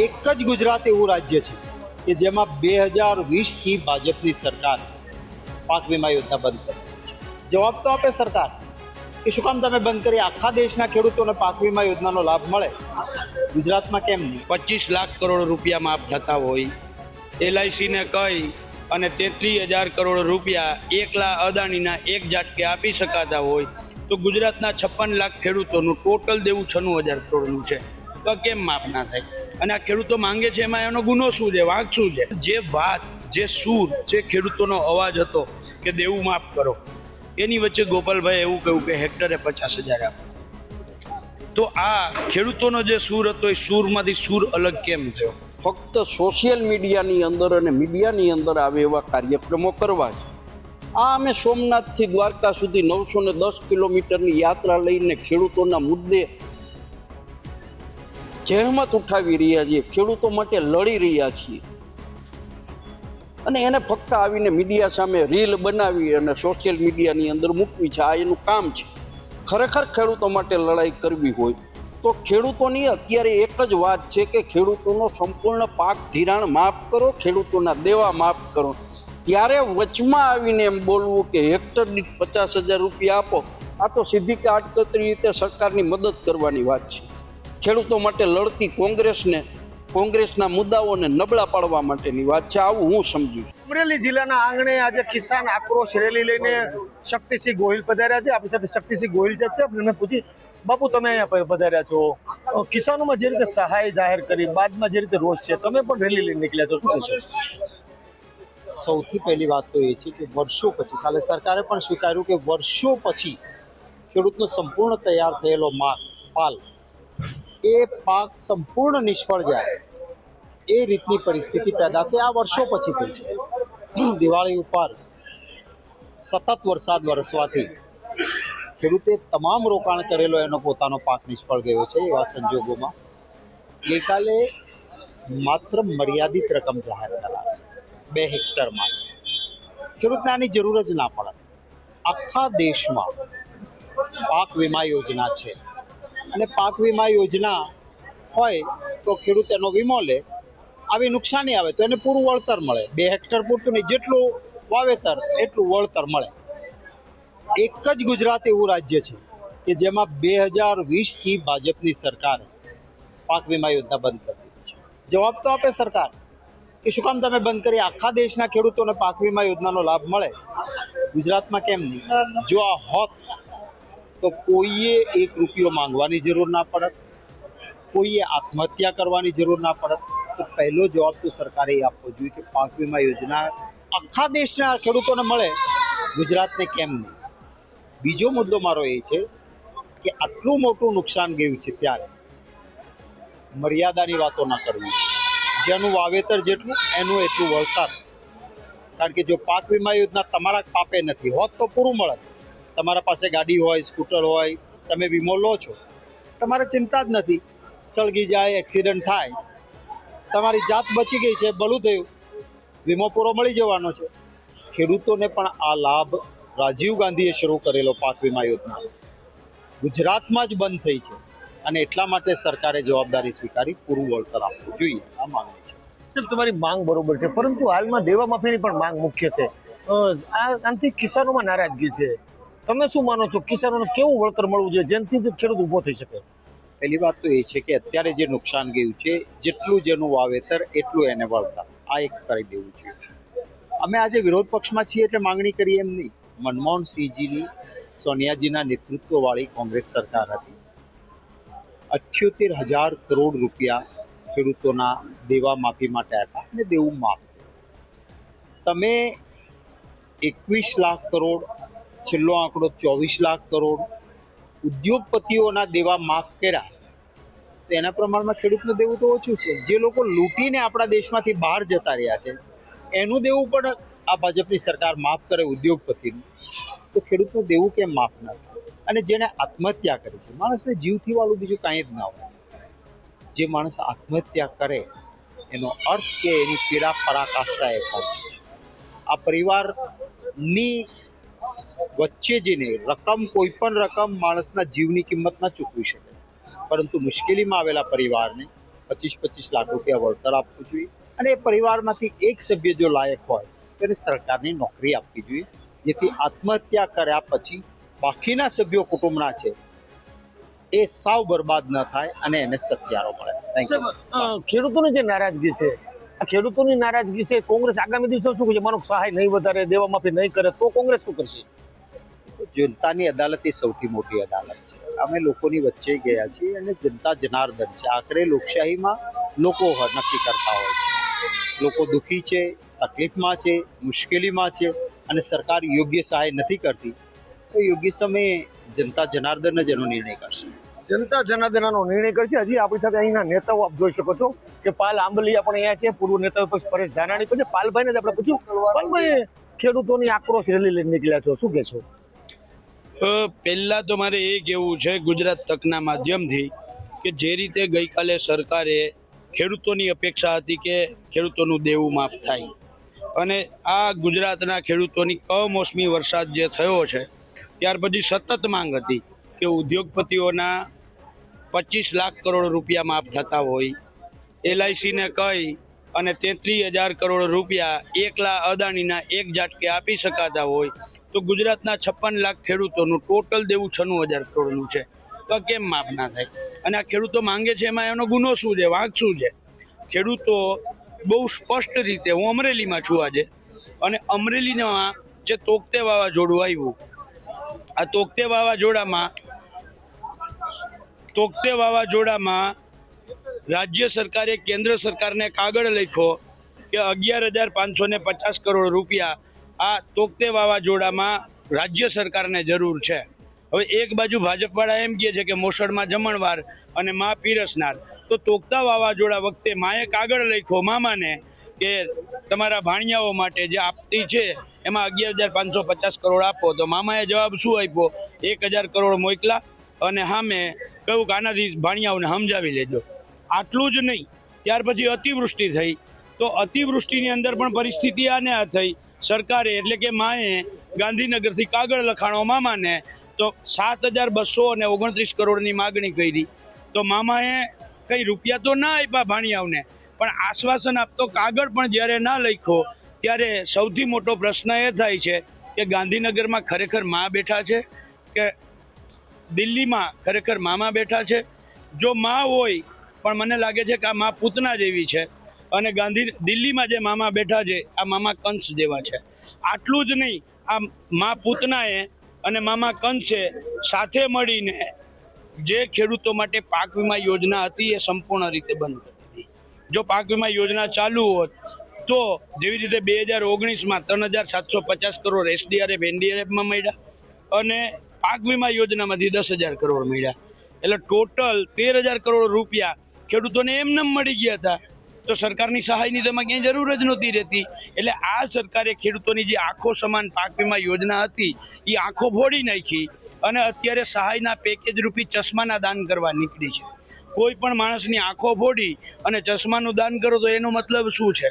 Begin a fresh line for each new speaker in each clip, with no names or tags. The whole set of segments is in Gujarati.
એક જ ગુજરાત એવું રાજ્ય છે કે જેમાં બે હજાર વીસથી ભાજપની સરકાર પાક વીમા યોજના બંધ કરી જવાબ તો આપે સરકાર કે શું કામ તમે બંધ કરી? આખા દેશના ખેડૂતોને પાક વીમા યોજનાનો લાભ મળે? ગુજરાતમાં કેમ નહીં?
પચીસ લાખ કરોડ રૂપિયા માફ થતા હોય. એલઆઈસીને કહી અને તેત્રીસ હજાર કરોડ રૂપિયા એકલા અદાણીના એક ઝાટકે આપી શકાતા હોય તો ગુજરાતના છપ્પન લાખ ખેડૂતોનું ટોટલ દેવું છન્નું હજાર કરોડનું છે. તો કેમ માફ ના થાય? અને આ ખેડૂતો માંગે છે, એમાં એનો ગુનો શું છે? વાંક શું છે? જે વાત, જે સૂર, જે ખેડૂતોનો અવાજ હતો કે દેવું માફ કરો, એની વચ્ચે ગોપાલભાઈ એવું કહ્યું કે હેક્ટરે પચાસ હજાર આપો. તો આ ખેડૂતોનો જે સૂર હતો, એ સૂરમાંથી સૂર અલગ કેમ થયો?
ફક્ત સોશિયલ મીડિયાની અંદર અને મીડિયાની અંદર આવે એવા કાર્યક્રમો કરવા છે. આ અમે સોમનાથથી દ્વારકા સુધી નવસો ને દસ કિલોમીટરની યાત્રા લઈને ખેડૂતોના મુદ્દે જહેમત ઉઠાવી રહ્યા છીએ, ખેડૂતો માટે લડી રહ્યા છીએ. અને એને ફક્ત આવીને મીડિયા સામે રીલ બનાવી અને સોશિયલ મીડિયાની અંદર મૂકવી છે. આ એનું કામ છે. ખરેખર ખેડૂતો માટે લડાઈ કરવી હોય તો ખેડૂતોની અત્યારે એક જ વાત છે કે ખેડૂતોનો સંપૂર્ણ પાક ધિરાણ માફ કરો, ખેડૂતોના દેવા માફ કરો. ત્યારે વચમાં આવીને એમ બોલવું કે હેક્ટર દીઠ પચાસ હજાર રૂપિયા આપો, આ તો સીધી કે આડકતરી રીતે સરકારની મદદ કરવાની વાત છે. ખેડૂતો માટે લડતી કોંગ્રેસને કોંગ્રેસના મુદ્દાઓને નબળા પાડવા માટેની વાત છે. આવું હું સમજુ છું.
અમરેલી જિલ્લાના આંગણે આજે કિસાન આક્રોશ રેલી લઈને શક્તિસિંહ ગોહિલ પધાર્યા છે. આપણી સાથે શક્તિસિંહ ગોહિલ સાહેબ છે આપણે પૂછી બાપુ તમે અહીંયા પધાર્યા છો. કિસાનોમાં જે રીતે સહાય જાહેર કરી બાદમાં જે રીતે રોષ છે તમે પણ રેલી લઈને નીકળ્યા છો. શું કહેશો?
સૌથી પહેલી વાત તો એ છે કે વર્ષો પછી કાલે સરકારે પણ સ્વીકાર્યું કે વર્ષો પછી ખેડૂતનો સંપૂર્ણ તૈયાર થયેલો માલ પાલ એ પાક સંપૂર્ણ નિષ્ફળ જાય એ રીતની પરિસ્થિતિ પેદા થઈ. આ વર્ષો પછી થઈ છે. દિવાળી ઉપર સતત વરસાદ વરસવાથી ખેડૂતે તમામ રોકાણ કરેલો એનો પોતાનો પાક નિષ્ફળ ગયો છે એવા સંજોગોમાં ગઈકાલે માત્ર મર્યાદિત રકમ જાહેર કરાવી બે હેક્ટરમાં. ખેડૂતને આની જરૂર જ ના પડે. આખા દેશમાં પાક વીમા યોજના છે. અને પાક વીમા યોજના હોય તો ખેડૂત એનો વીમો લે. આવી નુકસાની આવે તો એને પૂરું વળતર મળે. બે હેક્ટર પૂરતું નહીં, જેટલું વાવેતર એટલું વળતર મળે. એક જ ગુજરાત એવું રાજ્ય છે કે જેમાં બે હજાર વીસથી ભાજપની સરકારે પાક વીમા યોજના બંધ કરી દીધી છે. જવાબ તો આપે સરકાર કે શું કામ તમે બંધ કરી? આખા દેશના ખેડૂતોને પાક વીમા યોજનાનો લાભ મળે? ગુજરાતમાં કેમ નહીં? જો આ હોત તો કોઈએ એક રૂપિયો માંગવાની જરૂર ના પડત, કોઈએ આત્મહત્યા કરવાની જરૂર ના પડત. તો પહેલો જવાબ તો સરકારે એ આપવો જોઈએ કે પાક વીમા યોજના આખા દેશના ખેડૂતોને મળે, ગુજરાતને કેમ નહીં? બીજો મુદ્દો મારો એ છે કે આટલું મોટું નુકસાન ગયું છે ત્યારે મર્યાદાની વાતો ના કરવી. જેનું વાવેતર જેટલું, એનું એટલું વળતર. કારણ કે જો પાક વીમા યોજના તમારા પાપે નથી હોત તો પૂરું મળત. તમારા પાસે ગાડી હોય, સ્કૂટર હોય, તમે વીમો લો છો. તમારે ચિંતા જ નથી. સળગી જાય, એક્સિડન્ટ થાય. તમારી જાત બચી ગઈ છે ભલું થયું વીમો પૂરો મળી જવાનો છે. ખેડૂતોને પણ આ લાભ રાજીવ ગાંધીએ શરૂ કરેલો પાક વીમા યોજના. ગુજરાતમાં જ બંધ થઈ છે અને એટલા માટે સરકારે જવાબદારી સ્વીકારી, પૂરું વળતર આપવું જોઈએ, આ માંગ છે.
સાહેબ, તમારી માંગ બરોબર છે, પરંતુ હાલમાં દેવા માફીની પણ માંગ મુખ્ય છે. આ આનાથી કિસાનોમાં નારાજગી છે. તમે શું માનો છો? કિસાનોને કેવું વળતર મળવું જોઈએ? જેનાથી જ ખેડૂત ઊભો થઈ શકે?
પહેલી વાત તો એ છે કે અત્યારે જે નુકસાન ગયું છે, જેટલું જેનું વાવેતર, એટલું એને વળતર આ એક કરી દેવું જોઈએ. અમે આજે વિરોધ પક્ષમાં છીએ એટલે માંગણી કરી એમ નહીં. મનમોહન સિંહજીની, સોનિયાજીના નેતૃત્વવાળી કોંગ્રેસ સરકાર હતી. અઠ્યોતેર હજાર કરોડ રૂપિયા ખેડૂતોના દેવા માફી માટે આપ્યા અને દેવું માફ તમે એકવીસ લાખ કરોડ છેલ્લો આંકડો ચોવીસ લાખ કરોડ. ઉદ્યોગપતિઓના દેવા માફ કર્યા. તો એના પ્રમાણમાં ખેડૂતનું દેવું તો ઓછું છે. જે લોકો લૂંટીને આપણા દેશમાંથી બહાર જતા રહ્યા છે, એનું દેવું પણ આ ભાજપની સરકાર માફ કરે ઉદ્યોગપતિનું. તો ખેડૂતનું દેવું કેમ માફ ના થાય? અને જેણે આત્મહત્યા કરી છે. માણસને જીવથી વાળું બીજું કાંઈ જ ના હોય. જે માણસ આત્મહત્યા કરે, એનો અર્થ કે એની પીડા પરાકાષ્ઠાએ પહોંચે આ પરિવારની વચ્ચે જઈને રકમ કોઈ પણ રકમ માણસના જીવની કિંમત ના ચૂકવી શકે. પરંતુ મુશ્કેલીમાં આવેલા પરિવારને પચીસ પચીસ લાખ રૂપિયા વળતર આપવું જોઈએ અને એ પરિવારમાંથી એક સભ્ય જો લાયક હોય, તો એને સરકારની નોકરી આપવી જોઈએ. જેથી આત્મહત્યા કર્યા પછી બાકીના સભ્યો કુટુંબના છે, એ સાવ બરબાદ ન થાય અને એને સત્યારો મળે.
ખેડૂતોની જે નારાજગી છે ખેડૂતોની નારાજગી છે, કોંગ્રેસ આગામી દિવસો શું કરશે? મારો સહાય નહીં વધારે દેવા માફી નહીં કરે, તો કોંગ્રેસ શું કરશે?
જનતાની અદાલત એ સૌથી મોટી અદાલત છે. અમે લોકોની વચ્ચે ગયા છીએ અને જનતા જનાર્દન છે. આખરે લોકશાહીમાં લોકો નક્કી કરતા હોય છે. લોકો દુઃખી છે, તકલીફમાં છે, મુશ્કેલીમાં છે અને સરકાર યોગ્ય સહાય નથી કરતી, તો યોગ્ય સમયે જનતા જનાર્દન જ એનો નિર્ણય કરશે.
જનતા જનાર્દનનો નિર્ણય કરશે હજી આપણી સાથે અહીંના નેતાઓ આપ જોઈ શકો છો કે પાલ આંબલિયા પણ અહીંયા છે. પૂર્વ નેતા પક્ષ પરેશ ધાનાણી પછી પાલભાઈને જ આપણે પૂછ્યું પાલભાઈ ખેડૂતોની આક્રોશ રેલી લઈને નીકળ્યા છો. શું કહેશો?
પહેલા તો મારે એ કહેવું છે ગુજરાત તકના માધ્યમથી કે જે રીતે ગઈકાલે સરકારે ખેડૂતોની અપેક્ષા હતી કે ખેડૂતોનું દેવું માફ થાય. અને આ ગુજરાતના ખેડૂતોની કમોસમી વરસાદ જે થયો છે, ત્યાર પછી સતત માંગ હતી. કે ઉદ્યોગપતિઓના પચીસ લાખ કરોડ રૂપિયા માફ થતા હોય. એલઆઈસીને કહી અને તેત્રીસ હજાર કરોડ રૂપિયા એકલા અદાણીના એક ઝાટકે આપી શકાતા હોય તો ગુજરાતના છપ્પન લાખ ખેડૂતોનું ટોટલ દેવું છન્નું હજાર કરોડનું છે. તો કેમ માફ ના થાય? અને આ ખેડૂતો માંગે છે એમાં એનો ગુનો શું છે? વાંક શું છે? ખેડૂતો બહુ સ્પષ્ટ રીતે, હું અમરેલીમાં છું આજે, અને અમરેલીમાં જે તોકતે વાવાઝોડું આવ્યું, આ તોકતે વાવાઝોડામાં તોકતે વાવાઝોડામાં રાજ્ય સરકારે કેન્દ્ર સરકારને કાગળ લખ્યો કે અગિયાર હજાર પાંચસો ને પચાસ કરોડ રૂપિયા આ તોકતે વાવાઝોડામાં રાજ્ય સરકારને જરૂર છે. હવે એક બાજુ ભાજપવાળા એમ કહે છે કે મોસળમાં જમણવાર અને મા પીરસનાર. તો તોકતા વાવાઝોડા વખતે માએ કાગળ લખ્યો મામાને કે તમારા ભાણિયાઓ માટે જે આપતી છે એમાં અગિયાર હજાર પાંચસો પચાસ કરોડ આપો. તો મામાએ જવાબ શું આપ્યો? એક હજાર કરોડ મોકલા અને સામે કહ્યું કે આનાથી ભાણિયાઓને સમજાવી લેજો. આટલું જ નહીં, ત્યાર પછી અતિવૃષ્ટિ થઈ. તો અતિવૃષ્ટિની અંદર પણ પરિસ્થિતિ આને આ થઈ. સરકારે એટલે કે માએ ગાંધીનગરથી કાગળ લખાણો મામાને તો સાત હજાર બસો અને ઓગણત્રીસ કરોડની માગણી કરી. તો મામાએ કંઈ રૂપિયા તો ના આપ્યા ભાણિયાઓને, પણ આશ્વાસન આપતો કાગળ પણ જ્યારે ના લખ્યો, ત્યારે સૌથી મોટો પ્રશ્ન એ થાય છે કે ગાંધીનગરમાં ખરેખર મા બેઠા છે કે દિલ્હીમાં ખરેખર મામા બેઠા છે. જો મા હોય, પણ મને લાગે છે કે આ મા પૂતના જેવી છે. અને ગાંધી દિલ્હીમાં જે મામા બેઠા છે, આ મામા કંસ જેવા છે. આટલું જ નહીં, આ મા પૂતનાએ અને મામા કંસે સાથે મળીને જે ખેડૂતો માટે પાક વીમા યોજના હતી, એ સંપૂર્ણ રીતે બંધ કરી દીધી. જો પાક વીમા યોજના ચાલુ હોત, તો જેવી રીતે બે હજાર ઓગણીસમાં ત્રણ હજાર સાતસો પચાસ કરોડ એસડીઆરએફ, એનડીઆરએફમાં મળ્યા. અને પાક વીમા યોજનામાંથી દસ હજાર કરોડ મળ્યા. એટલે ટોટલ તેર હજાર કરોડ રૂપિયા ખેડૂતોને એમને મળી ગયા હતા. તો સરકારની સહાયની તેમાં ક્યાંય જરૂર જ નહોતી રહેતી. એટલે આ સરકારે ખેડૂતોની જે આંખો સમાન પાક વીમા યોજના હતી એ આંખો ફોડી નાખી અને અત્યારે સહાયના પેકેજ રૂપી ચશ્માના દાન કરવા નીકળી છે. કોઈ પણ માણસની આંખો ફોડી અને ચશ્માનું દાન કરો તો એનો મતલબ શું છે?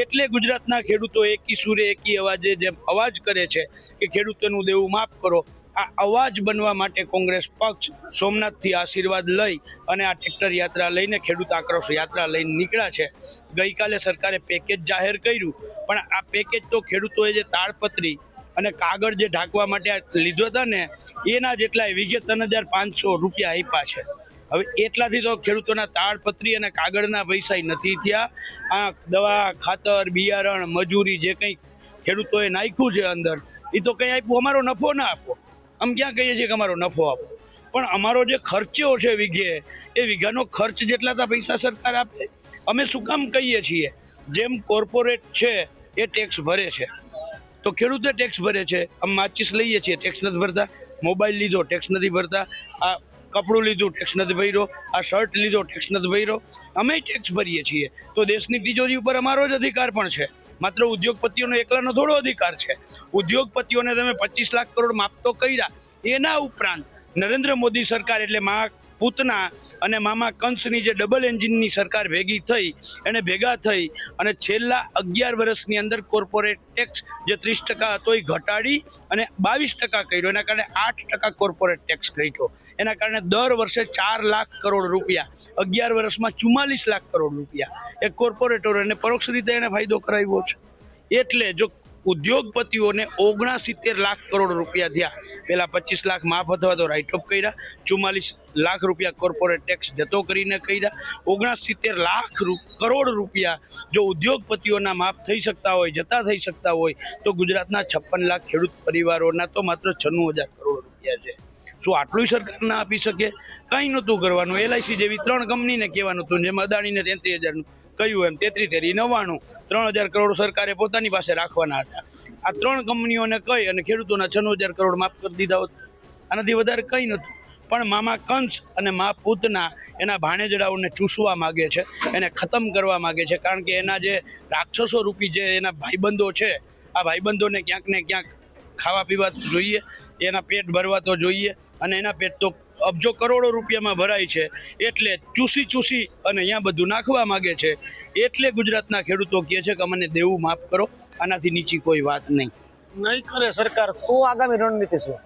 એટલે ગુજરાતના ખેડૂતો એકી સૂરે, એકી અવાજે જેમ અવાજ કરે છે કે ખેડૂતોનું દેવું માફ કરો, આ અવાજ બનવા માટે કોંગ્રેસ પક્ષ સોમનાથથી આશીર્વાદ લઈ અને આ ટ્રેક્ટર યાત્રા લઈને ખેડૂત આક્રોશ યાત્રા લઈને નીકળ્યા છે. ગઈકાલે સરકારે પેકેજ જાહેર કર્યું, પણ આ પેકેજ તો ખેડૂતોએ જે તાળપત્રી અને કાગળ જે ઢાંકવા માટે લીધો હતા ને, એના જેટલા વિગે ત્રણ હજાર પાંચસો રૂપિયા આપ્યા છે. હવે એટલાથી તો ખેડૂતોના તાડપત્રી અને કાગળના પૈસા નથી થયા. આ દવા, ખાતર, બિયારણ, મજૂરી જે કંઈ ખેડૂતોએ નાખ્યું છે અંદર એ તો કંઈ આપ્યું? અમારો નફો ના આપો. આમ ક્યાં કહીએ છીએ કે અમારો નફો આપો? પણ અમારો જે ખર્ચો છે વીઘે, એ વીઘાનો ખર્ચ જેટલા તા પૈસા સરકાર આપે? અમે શું કામ કહીએ છીએ? જેમ કોર્પોરેટ છે, એ ટેક્સ ભરે છે. તો ખેડૂતે ટેક્સ ભરે છે. આમ માચીસ લઈએ છીએ. ટેક્સ નથી ભરતા. મોબાઈલ લીધો, ટેક્સ નથી ભરતા. આ કપડું લીધું ટેક્સ નથી ભર્યો. આ શર્ટ લીધો ટેક્સ નથી ભર્યો. અમે ટેક્સ ભરીએ છીએ. તો દેશની તિજોરી ઉપર અમારો જ અધિકાર પણ છે. માત્ર ઉદ્યોગપતિઓનો એકલાનો થોડો અધિકાર છે. ઉદ્યોગપતિઓને તમે પચીસ લાખ કરોડ માપતો કર્યા. એના ઉપરાંત નરેન્દ્ર મોદી સરકાર એટલે મા પૂતના અને મામા કંસની જે ડબલ એન્જિનની સરકાર ભેગી થઈ, એને ભેગા થઈ અને છેલ્લા અગિયાર વર્ષની અંદર કોર્પોરેટ ટેક્સ જે ત્રીસ ટકા હતો એ ઘટાડી અને બાવીસ ટકા કર્યો. એના કારણે આઠ ટકા કોર્પોરેટ ટેક્સ ઘટ્યો. એના કારણે દર વર્ષે ચાર લાખ કરોડ રૂપિયા, અગિયાર વર્ષમાં ચુમ્માલીસ લાખ કરોડ રૂપિયા એ કોર્પોરેટરોને પરોક્ષ રીતે એને ફાયદો કરાવ્યો છે. એટલે જો ઉદ્યોગપતિઓને ઓગણસિત્તેર લાખ કરોડ રૂપિયા થયા. પહેલાં પચીસ લાખ માફ અથવા તો રાઇટ ઓફ કર્યા. ચુમ્માલીસ લાખ રૂપિયા કોર્પોરેટ ટેક્સ જતો કરીને કર્યા. ઓગણસિત્તેર લાખ કરોડ રૂપિયા જો ઉદ્યોગપતિઓના માફ થઈ શકતા હોય, જતા થઈ શકતા હોય, તો ગુજરાતના છપ્પન લાખ ખેડૂત પરિવારોના તો માત્ર છન્નું હજાર કરોડ રૂપિયા છે. શું આટલું સરકાર ના આપી શકે? કંઈ નહોતું કરવાનું. એલઆઈસી જેવી ત્રણ કંપનીને કહેવાનું હતું, જેમ અદાણીને તેત્રીસ હજારનું. કહ્યું એમ. તેત્રી તેરી નવ્વાણું. ત્રણ હજાર કરોડ સરકારે પોતાની પાસે રાખવાના હતા. આ ત્રણ કંપનીઓને કહી અને ખેડૂતોના છન્નું હજાર કરોડ માફ કરી દીધા હોત. આનાથી વધારે કંઈ નહોતું. પણ મામા કંસ અને મા પૂતના એના ભાણેજડાઓને ચૂસવા માગે છે. એને ખતમ કરવા માગે છે. કારણ કે એના જે રાક્ષસો રૂપી જે એના ભાઈબંધો છે, આ ભાઈબંધોને ક્યાંક ને ક્યાંક ખાવા પીવા તો જોઈએ, એના પેટ ભરવા તો જોઈએ અને એના પેટ તો અબજો કરોડો રૂપિયામાં ભરાય છે એટલે ચૂસી ચૂસી અને અહીંયા બધું નાખવા માગે છે એટલે ગુજરાતના ખેડૂતો કહે છે કે અમને દેવું માફ કરો આનાથી નીચી કોઈ વાત નહીં.
નહીં કરે સરકાર તો આગામી રણનીતિ શું?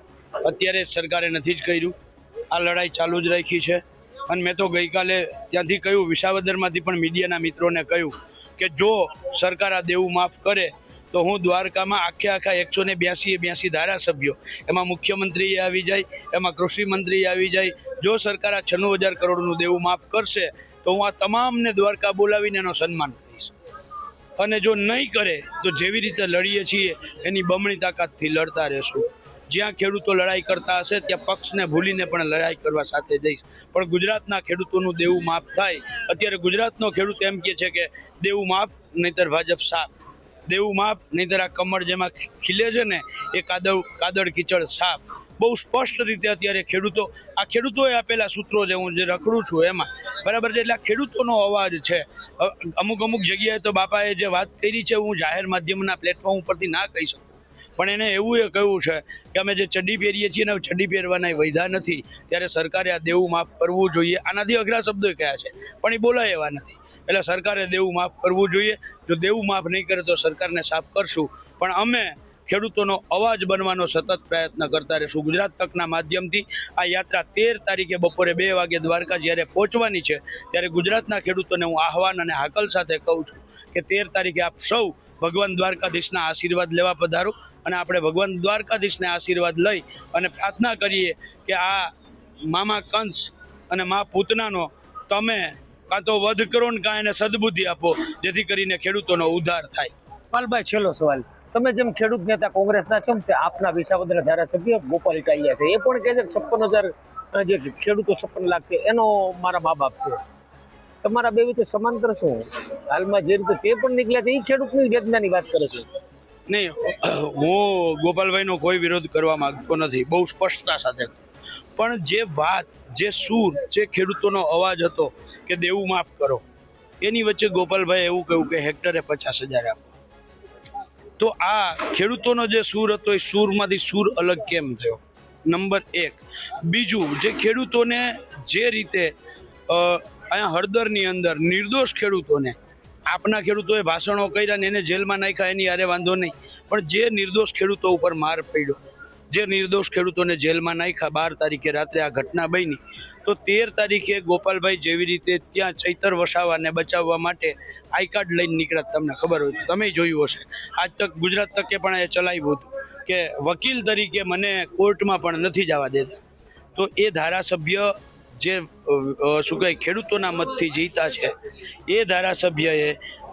અત્યારે સરકારે નથી જ કર્યું. આ લડાઈ ચાલુ જ રાખી છે. અને મેં તો ગઈકાલે ત્યાંથી કહ્યું વિસાવદરમાંથી પણ મીડિયાના મિત્રોને કહ્યું કે જો સરકાર આ દેવું માફ કરે તો હું દ્વારકામાં આખે આખા એકસો ને બ્યાસી બ્યાસી ધારાસભ્યો. એમાં મુખ્યમંત્રી આવી જાય, એમાં કૃષિમંત્રી આવી જાય. જો સરકાર આ છન્નું હજાર કરોડનું દેવું માફ કરશે, તો હું આ તમામને દ્વારકા બોલાવીને એનો સન્માન કરીશ. અને જો નહીં કરે, તો જેવી રીતે લડીએ છીએ, એની બમણી તાકાતથી લડતા રહેશું. જ્યાં ખેડૂતો લડાઈ કરતા હશે, ત્યાં પક્ષને ભૂલીને પણ લડાઈ કરવા સાથે જઈશ. પણ ગુજરાતના ખેડૂતોનું દેવું માફ થાય. અત્યારે ગુજરાતનો ખેડૂત એમ કહે છે કે, દેવું માફ, નહીતર ભાજપ સાફ દેવું માફ નહીં આ કમળ જેમાં ખીલે છે ને, એ કાદવ, કાદળ કીચડ સાફ. બહુ સ્પષ્ટ રીતે અત્યારે ખેડૂતો, આ ખેડૂતોએ આપેલા સૂત્રો છે હું જે રખડું છું એમાં, બરાબર છે? એટલે આ ખેડૂતોનો અવાજ છે. અમુક અમુક જગ્યાએ તો બાપાએ જે વાત કરી છે, હું જાહેર માધ્યમના પ્લેટફોર્મ ઉપરથી ના કહી શકું. પણ એને એવું એ કહ્યું છે કે અમે જે ચડ્ડી પહેરીએ છીએ ને ચડ્ડી પહેરવાના વૈધા નથી. ત્યારે સરકારે આ દેવું માફ કરવું જોઈએ. આનાથી અઘરા શબ્દો કયા છે? પણ એ બોલાય એવા નથી. એટલે સરકારે દેવું માફ કરવું જોઈએ. જો દેવું માફ નહીં કરે તો સરકારને સાફ કરશું. પણ અમે ખેડૂતોનો અવાજ બનવાનો સતત પ્રયત્ન કરતા રહીશું. ગુજરાત તકના માધ્યમથી આ યાત્રા તેર તારીખે બપોરે બે વાગે દ્વારકા જ્યારે પહોંચવાની છે, ત્યારે ગુજરાતના ખેડૂતોને હું આહવાન અને હાકલ સાથે કહું છું કે તેર તારીખે આપ સૌ ભગવાન દ્વારકાધીશના આશીર્વાદ લેવા પધારો અને આપણે ભગવાન દ્વારકાધીશને આશીર્વાદ લઈ અને પ્રાર્થના કરીએ કે આ મામા કંસ અને મા પૂતનાનો તમે કાં તો વધ કરો ને કાં એને સદબુદ્ધિ આપો જેથી કરીને ખેડૂતોનો ઉદ્ધાર થાય.
પાલભાઈ છેલ્લો સવાલ. તમે જેમ ખેડૂત નેતા કોંગ્રેસના છો તે આપના વિસાવદર ધારાસભ્ય ગોપાલ ઇટાલિયા છે. એ પણ કહે છે છપ્પન હજાર જે ખેડૂતો છપ્પન લાખ છે એનો મારા મા બાપ છે. તમારા બે વચ્ચે સમાંતર શું? હાલમાં જે રીતે તે પણ નીકળ્યા છે એ ખેડૂતની વેદનાની વાત કરે છે.
નહીં હું ગોપાલભાઈનો કોઈ વિરોધ કરવા માંગતો નથી. બહુ સ્પષ્ટતા સાથે. પણ જે વાત, જે સૂર, જે ખેડૂતોનો અવાજ હતો કે દેવું માફ કરો, એની વચ્ચે ગોપાલભાઈ એવું કહ્યું કે હેક્ટરે પચાસ હજાર આપો. તો આ ખેડૂતોનો જે સૂર હતો, એ સૂરમાંથી સૂર અલગ કેમ થયો? નંબર એક. બીજું, જે ખેડૂતોને જે રીતે અહીંયા હળદરની અંદર નિર્દોષ ખેડૂતોને, આપના ખેડૂતોએ ભાષણો કર્યા ને એને જેલમાં નાખ્યા, એની યારે વાંધો નહીં, પણ જે નિર્દોષ ખેડૂતો ઉપર માર પડ્યો જે નિર્દોષ ખેડૂતોને જેલમાં નાખ્યા, બાર તારીખે રાત્રે આ ઘટના બની. તો તેર તારીખે ગોપાલભાઈ જેવી રીતે ત્યાં ચૈતર વસાવાને બચાવવા માટે આઈ કાર્ડ લઈને નીકળ્યા તમને ખબર હોય તમે જોયું હશે. આજ તક ગુજરાત તકે પણ એ ચલાવ્યું હતું કે વકીલ તરીકે મને કોર્ટમાં પણ નથી જવા દેતા. તો એ ધારાસભ્ય જે શું કહે, ખેડૂતોના મતથી જીતા છે, એ ધારાસભ્યએ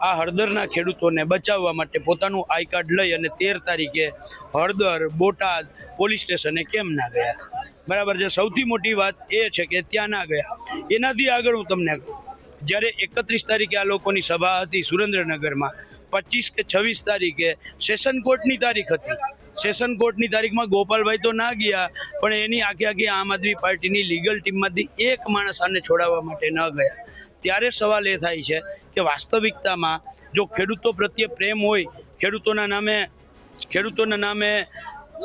આ હળદરના ખેડૂતોને બચાવવા માટે પોતાનું આઈ કાર્ડ લઈ અને તેર તારીખે હળદર, બોટાદ પોલીસ સ્ટેશને કેમ ના ગયા? બરાબર છે. સૌથી મોટી વાત એ છે કે ત્યાં ના ગયા. એનાથી આગળ હું તમને કહું, જ્યારે એકત્રીસ તારીખે આ લોકોની સભા હતી સુરેન્દ્રનગરમાં, પચીસ કે છવ્વીસ તારીખે સેશન કોર્ટની તારીખ હતી. સેશન કોર્ટની તારીખમાં ગોપાલભાઈ તો ના ગયા, પણ એની આખી આખી આમ આદમી પાર્ટીની લીગલ ટીમમાંથી એક માણસ આને છોડાવવા માટે ન ગયા. ત્યારે સવાલ એ થાય છે કે વાસ્તવિકતામાં જો ખેડૂતો પ્રત્યે પ્રેમ હોય, ખેડૂતોના નામે ખેડૂતોના નામે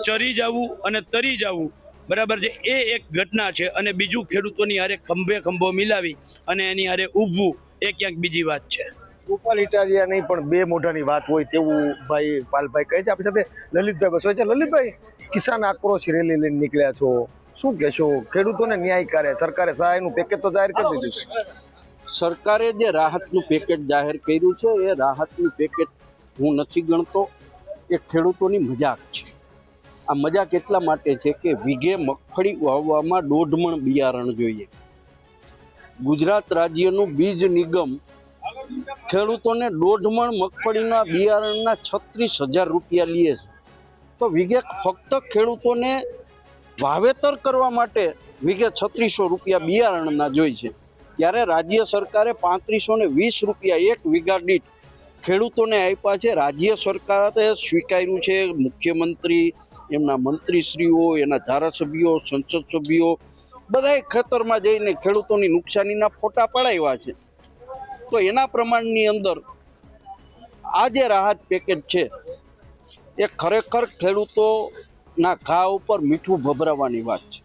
ચરી જવું અને તરી જવું, બરાબર છે, એ એક ઘટના છે અને બીજું ખેડૂતોની હારે ખંભે ખંભો મિલાવી અને એની હારે ઊભવું, એ ક્યાંક બીજી વાત છે.
ગોપાલ ઇટાલિયા નહીં, પણ બે મોઢાની વાત હોય તેવું ભાઈ પાલભાઈ કહે છે. આપણી સાથે લલિતભાઈ બસો છે. લલિતભાઈ, કિસાન આક્રોશ રેલી લઈને નીકળ્યા છો. શું કહેશો? ખેડૂતોને ન્યાય કરે. સરકારે સહાયનું પેકેજ તો જાહેર કરી દીધું છે.
સરકારે જે રાહતનું પેકેજ જાહેર કર્યું છે, એ રાહતનું પેકેજ હું નથી ગણતો. એ ખેડૂતોની મજાક છે. આ મજાક એટલા માટે છે કે વીઘે મગફળી વાવવામાં દોઢ મણ બિયારણ જોઈએ. ગુજરાત રાજ્યનું બીજ નિગમ ખેડૂતોને દોઢ મણ મગફળીના બિયારણના છત્રીસ હજાર રૂપિયા લે છે. તો વિગે ફક્ત ખેડૂતોને વાવેતર કરવા માટે વિગે છત્રીસો રૂપિયા બિયારણના જોઈ છે. ત્યારે રાજ્ય સરકારે પાંત્રીસો ને વીસ રૂપિયા એક વીઘા દીઠ ખેડૂતોને આપ્યા છે. રાજ્ય સરકારે સ્વીકાર્યું છે, મુખ્યમંત્રી, એમના મંત્રીશ્રીઓ, એના ધારાસભ્યો, સંસદ સભ્યો, બધાએ ખેતરમાં જઈને ખેડૂતોની નુકસાનીના ફોટા પડાવ્યા છે. તો એના પ્રમાણની અંદર આ જે રાહત પેકેજ છે એ ખરેખર ખેડૂતોના ઘા ઉપર મીઠું ભભરાવાની વાત છે.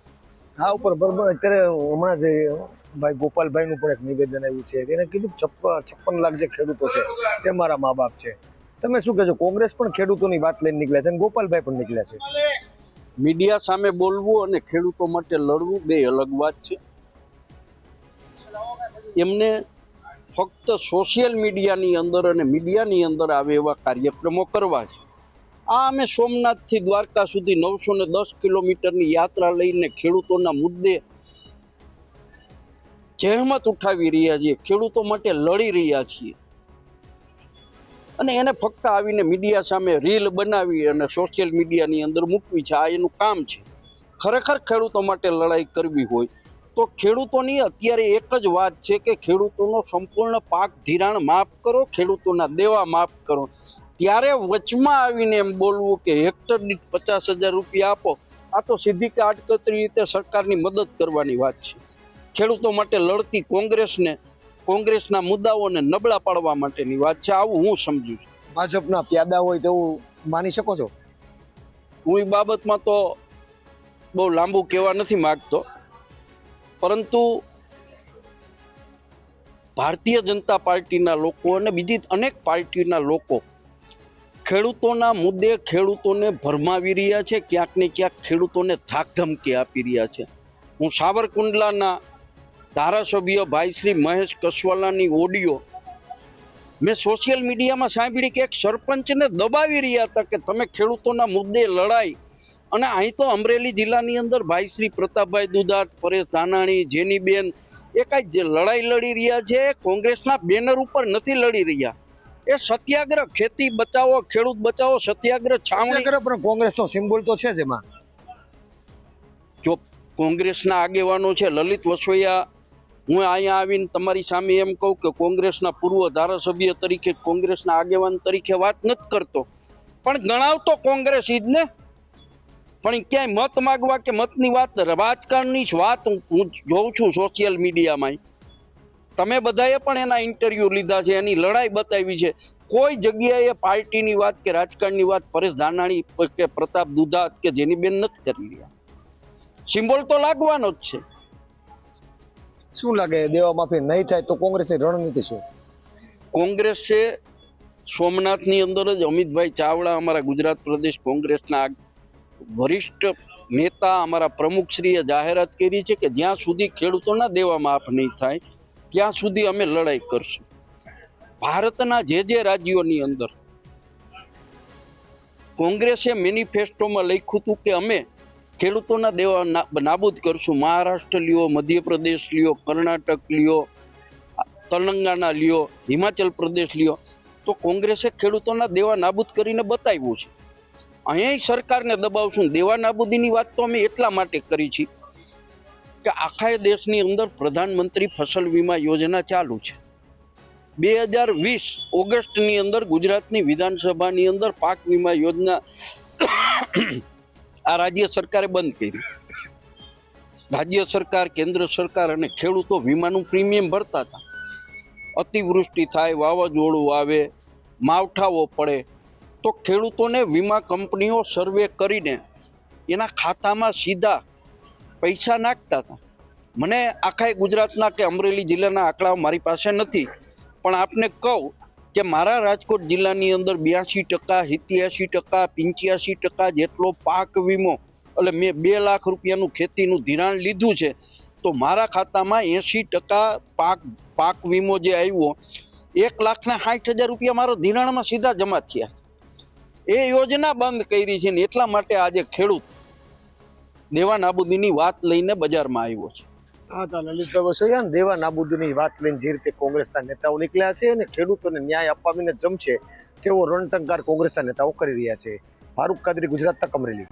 ઘા ઉપર ભરભર અત્યારે હમણાં જે ભાઈ ગોપાલભાઈનું પણ એક નિવેદન આવ્યું છે એને કીધું છપ્પન છપ્પન લાખ જે ખેડૂતો છે તે મારા મા બાપ છે. તમે શું કહેશો કોંગ્રેસ પણ ખેડૂતોની વાત લઈને નીકળ્યા છે અને ગોપાલભાઈ પણ નીકળ્યા છે?
મીડિયા સામે બોલવું અને ખેડૂતો માટે લડવું બે અલગ વાત છે. એમને ફક્ત સોશિયલ મીડિયાની અંદર અને મીડિયાની અંદર આવે એવા કાર્યક્રમો કરવા છે. આ અમે સોમનાથથી દ્વારકા સુધી નવસો ને દસ કિલોમીટરની યાત્રા લઈને ખેડૂતોના મુદ્દે જહેમત ઉઠાવી રહ્યા છીએ. ખેડૂતો માટે લડી રહ્યા છીએ. અને એને ફક્ત આવીને મીડિયા સામે રીલ બનાવી અને સોશિયલ મીડિયાની અંદર મૂકવી છે. આ એનું કામ છે. ખરેખર ખેડૂતો માટે લડાઈ કરવી હોય તો ખેડૂતોની અત્યારે એક જ વાત છે કે ખેડૂતોનો સંપૂર્ણ પાક ધિરાણ માફ કરો ખેડૂતોના દેવા માફ કરો. ત્યારે વચમાં આવીને એમ બોલવું કે હેક્ટર દીઠ પચાસ હજાર રૂપિયા આપો આ તો સીધી કે આડકતરી રીતે સરકારની મદદ કરવાની વાત છે. ખેડૂતો માટે લડતી કોંગ્રેસને કોંગ્રેસના મુદ્દાઓને નબળા પાડવા માટેની વાત છે. આવું હું સમજુ છું.
ભાજપના પ્યાદા હોય તેવું માની શકો છો?
હું એ બાબતમાં તો બહુ લાંબુ કહેવા નથી માગતો. પરંતુ ભારતીય જનતા પાર્ટીના લોકો અને બીજી અનેક પાર્ટીના લોકો ખેડૂતોના મુદ્દે ખેડૂતોને ભરમાવી રહ્યા છે, ક્યાંક ને ક્યાંક ખેડૂતોને ધાકધમકી આપી રહ્યા છે. હું સાવરકુંડલાના ધારાસભ્ય ભાઈ શ્રી મહેશ કસવાલાની ઓડિયો મેં સોશિયલ મીડિયામાં સાંભળી કે એક સરપંચને દબાવી રહ્યા હતા કે તમે ખેડૂતોના મુદ્દે લડાઈ અને અહીં તો અમરેલી જિલ્લાની અંદર ભાઈ શ્રી પ્રતાપભાઈ દુધાત પરેશ ધાનાણી જેનીબેન એ કાંઈ જે લડાઈ લડી રહ્યા છે કોંગ્રેસના બેનર ઉપર નથી લડી રહ્યા. એ સત્યાગ્રહ ખેતી બચાવો ખેડૂત બચાવો સત્યાગ્રહ છાવણી
પણ કોંગ્રેસનો સિમ્બોલ તો છે જ એમાં.
જો કોંગ્રેસના આગેવાનો છે લલિત વસોયા હું અહીંયા આવીને તમારી સામે એમ કહું કે કોંગ્રેસના પૂર્વ ધારાસભ્ય તરીકે કોંગ્રેસના આગેવાન તરીકે વાત નથી કરતો. પણ ગણાવતો કોંગ્રેસ જ ને પણ ક્યાંય મત માગવા કે મતની વાત રાજકારણની જ વાત હું- જોઉં છું સોશિયલ મીડિયામાં તમે બધાએ પણ એના ઇન્ટરવ્યૂ લીધા છે એની લડાઈ બતાવી છે. કોઈ જગ્યાએ પાર્ટીની વાત કે રાજકારણની વાત પરેશ ધાનાણી કે પ્રતાપ દુધાત કે જેની બેન નથી કરી રહ્યા. સિમ્બોલ તો લાગવાનો જ છે.
શું લાગે? દેવા માફી નહીં થાય તો કોંગ્રેસની રણનીતિ શું?
કોંગ્રેસે સોમનાથની અંદર જ અમિતભાઈ ચાવડા અમારા ગુજરાત પ્રદેશ કોંગ્રેસના વરિષ્ઠ નેતા અમારા પ્રમુખશ્રીએ જાહેરાત કરી છે કે જ્યાં સુધી ખેડૂતોના દેવા માફ નહીં થાય, ત્યાં સુધી અમે લડાઈ કરશું. ભારતના જે જે રાજ્યોની અંદર કોંગ્રેસે મેનિફેસ્ટોમાં લખ્યું હતું કે અમે ખેડૂતોના દેવા નાબૂદ કરશું. મહારાષ્ટ્ર લ્યો, મધ્યપ્રદેશ લ્યો, કર્ણાટક લ્યો તેલંગાણા લ્યો, હિમાચલ પ્રદેશ લ્યો. તો કોંગ્રેસે ખેડૂતોના દેવા નાબૂદ કરીને બતાવ્યું છે. અહીંયા સરકારને દબાવશું. દેવા નાબૂદીની વાત તો અમે એટલા માટે કરી છે કે આખા દેશની અંદર પ્રધાનમંત્રી ફસલ વીમા યોજના ચાલુ છે. બે હજાર વીસ ઓગસ્ટની અંદર ગુજરાતની વિધાનસભાની અંદર પાક વીમા યોજના આ રાજ્ય સરકારે બંધ કરી. રાજ્ય સરકાર, કેન્દ્ર સરકાર અને ખેડૂતો વીમાનું પ્રીમિયમ ભરતા હતા. અતિવૃષ્ટિ થાય, વાવાઝોડું આવે, માવઠાઓ પડે તો ખેડૂતોને વીમા કંપનીઓ સર્વે કરીને એના ખાતામાં સીધા પૈસા નાખતા હતા. મને આખા ગુજરાતના કે અમરેલી જિલ્લાના આંકડાઓ મારી પાસે નથી, પણ આપને કહું કે મારા રાજકોટ જિલ્લાની અંદર બ્યાસી ટકા, સિત્યાસી ટકા, પંચ્યાસી ટકા જેટલો પાક વીમો, એટલે મેં બે લાખ રૂપિયાનું ખેતીનું ધિરાણ લીધું છે, તો મારા ખાતામાં એંશી ટકા પાક પાક વીમો જે આવ્યો, એક લાખના સાઠ હજાર રૂપિયા મારો ધિરાણમાં સીધા જમા થયા. એ યોજના બંધ કરી છે ને એટલા માટે આજે ખેડૂત દેવા નાબૂદીની વાત લઈને બજારમાં આવ્યો છે.
હા, તો લલિતભાઈ દેવા નાબૂદીની વાત લઈને જે રીતે કોંગ્રેસના નેતાઓ નીકળ્યા છે અને ખેડૂતોને ન્યાય અપાવીને જમશે તેવો રણટંકાર કોંગ્રેસના નેતાઓ કરી રહ્યા છે. ફારૂક કાદરી, ગુજરાત તક અમરેલી.